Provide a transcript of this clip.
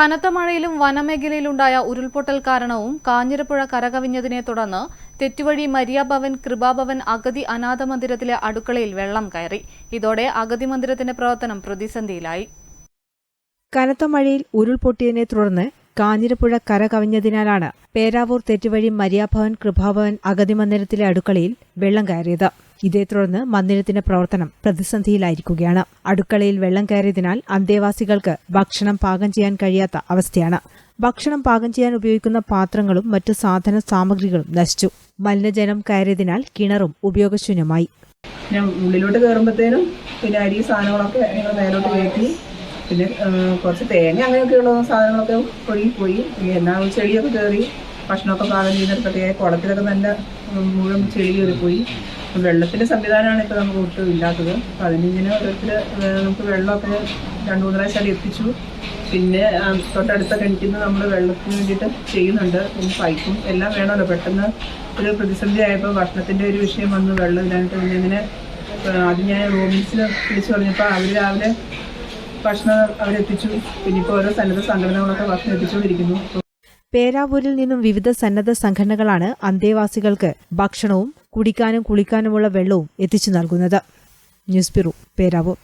കനത്ത മഴയിലും വനമേഖലയിലുണ്ടായ ഉരുൾപൊട്ടൽ കാരണവും കാഞ്ഞിരപ്പുഴ കരകവിഞ്ഞതിനെ തുടർന്ന് തെറ്റുവഴി മരിയാഭവൻ കൃപാഭവൻ അഗതി അനാഥ മന്ദിരത്തിലെ അടുക്കളയിൽ വെള്ളം കയറി. ഇതോടെ അഗതി മന്ദിരത്തിന്റെ പ്രവർത്തനം പ്രതിസന്ധിയിലായി. കനത്ത മഴയിൽ ഉരുൾപൊട്ടിയതിനെ തുടർന്ന് കാഞ്ഞിരപ്പുഴ കര കവിഞ്ഞതിനാലാണ് പേരാവൂർ തെറ്റുവഴി മരിയാഭവൻ കൃപാഭവൻ അഗതി മന്ദിരത്തിലെ അടുക്കളയിൽ വെള്ളം കയറിയത്. ഇതേ തുടർന്ന് മന്ദിരത്തിന്റെ പ്രവർത്തനം പ്രതിസന്ധിയിലായിരിക്കുകയാണ്. അടുക്കളയിൽ വെള്ളം കയറിയതിനാൽ അന്തേവാസികൾക്ക് ഭക്ഷണം പാകം ചെയ്യാൻ കഴിയാത്ത അവസ്ഥയാണ്. ഭക്ഷണം പാകം ചെയ്യാൻ ഉപയോഗിക്കുന്ന പാത്രങ്ങളും മറ്റു സാധന സാമഗ്രികളും നശിച്ചു. മലിനജലം കയറിയതിനാൽ കിണറും ഉപയോഗശൂന്യമായി. പിന്നെ ഉള്ളിലോട്ട് കയറുമ്പോഴത്തേനും പിന്നെ അരി സാധനങ്ങളൊക്കെ ഞങ്ങൾ മേലോട്ട് കയറ്റി. പിന്നെ കുറച്ച് തേങ്ങ അങ്ങനെയൊക്കെയുള്ള സാധനങ്ങളൊക്കെ ഒഴുകി പോയി. പിന്നെ എന്നാ ചെളിയൊക്കെ കയറി ഭക്ഷണമൊക്കെ പാകം ചെയ്യുന്നിടത്തൊക്കെ കുളത്തിലൊക്കെ നല്ല മുഴുവൻ ചെളി കയറിപ്പോയി. വെള്ളത്തിന്റെ സംവിധാനമാണ് ഇപ്പോൾ നമുക്ക് ഒട്ടും ഇല്ലാത്തത്. അപ്പം അതിനിങ്ങനെ ഓരോരുത്തർ നമുക്ക് വെള്ളമൊക്കെ രണ്ട് മൂന്ന് പ്രാവശ്യം എത്തിച്ചു. പിന്നെ തൊട്ടടുത്ത കിണറ്റിൽ നമ്മൾ വെള്ളത്തിന് വേണ്ടിയിട്ട് ചെയ്യുന്നുണ്ട്. പിന്നെ പൈപ്പും എല്ലാം വേണമല്ലോ. പെട്ടെന്ന് ഒരു പ്രതിസന്ധി ആയപ്പോൾ ഭക്ഷണത്തിന്റെ ഒരു വിഷയം വന്നു വെള്ളം ഇല്ലാണ്ട് പിന്നെ ഇങ്ങനെ അത് ഞാൻ റൂമിൻസിൽ വിളിച്ചു പറഞ്ഞപ്പോൾ അവർ രാവിലെ ഭക്ഷണം അവരെത്തിച്ചു പിന്നെ ഇപ്പോൾ ഓരോ സന്നദ്ധ സംഘടനകളൊക്കെ ഭക്ഷണം എത്തിച്ചുകൊണ്ടിരിക്കുന്നു. പേരാവൂരിൽ നിന്നും വിവിധ സന്നദ്ധ സംഘടനകളാണ് അന്തേവാസികൾക്ക് ഭക്ഷണവും കുടിക്കാനും കുളിക്കാനുമുള്ള വെള്ളവും എത്തിച്ചു നൽകുന്നത്. News bureau Peravoor.